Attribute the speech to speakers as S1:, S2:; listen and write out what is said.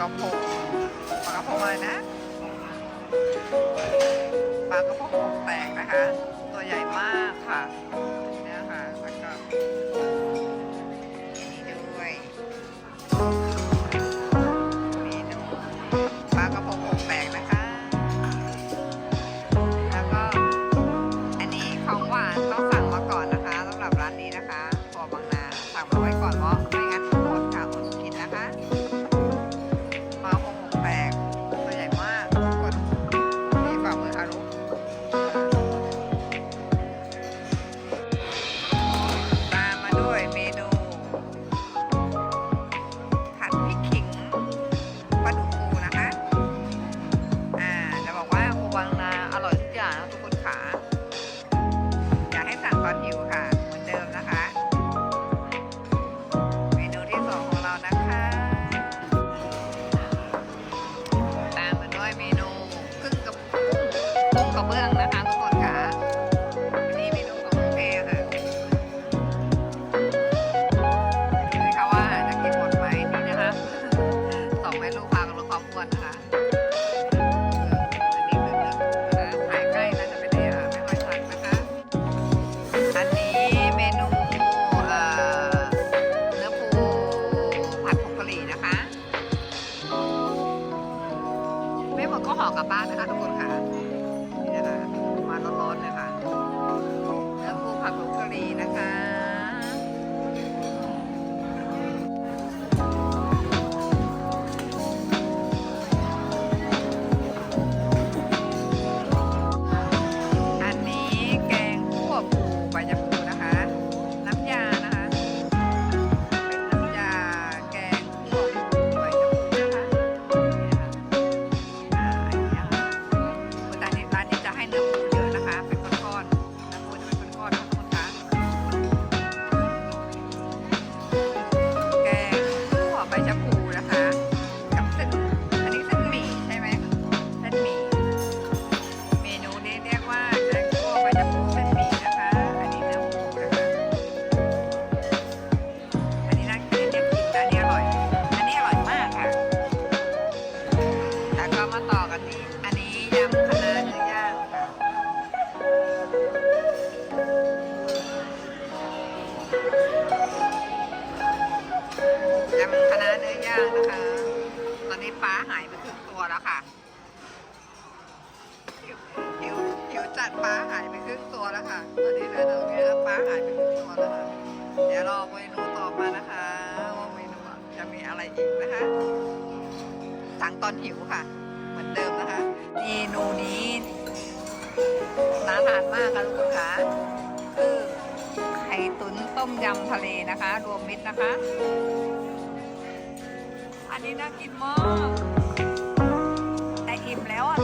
S1: กระพงปลากระพงอะไรนะปลากระพงแตกนะคะ ตัวใหญ่มากค่ะเนี่ยค่ะแล้วก็ ระเบื้องนะคะทุกคนค่ะอันนี้เมนูของน้องเพค่ะดูสิคะว่าจะกินหมดไหมนี่นะคะสองแม่ลูกพากันลดความอ้วนนะคะอันนี้คือเนื้อนะคะถ่ายใกล้น่าจะไม่ได้อะไม่ค่อยชัดนะคะ อันนี้เมนูเอ่อเนื้อปูผัดผงกะหรี่นะคะ ไม่หมดก็ห่อกลับบ้านนะคะทุกคนค่ะ นี้นะคะ ยำคะน้าเนื้อย่างค่ะยำคะน้าเนื้อย่างนะคะ ตอนนี้ปลาหายไปครึ่งตัวแล้วค่ะหิวหิวหิวจัดปลาหายไปครึ่งตัวแล้วค่ะ ตอนนี้เหลือตรงนี้แล้วปลาหายไปครึ่งตัวแล้วค่ะ เดี๋ยวรอเมนูต่อมานะคะว่าเมนูจะมีอะไรอีกนะคะสั่งตอนหิวค่ะ เหมือนเดิม เมนูนี้น่าทานมากค่ะลูกค้าคือไข่ตุ๋นต้มยำทะเลนะคะ รวมมิตรนะคะ อันนี้น่ากินมากแต่อิ่มแล้วอะ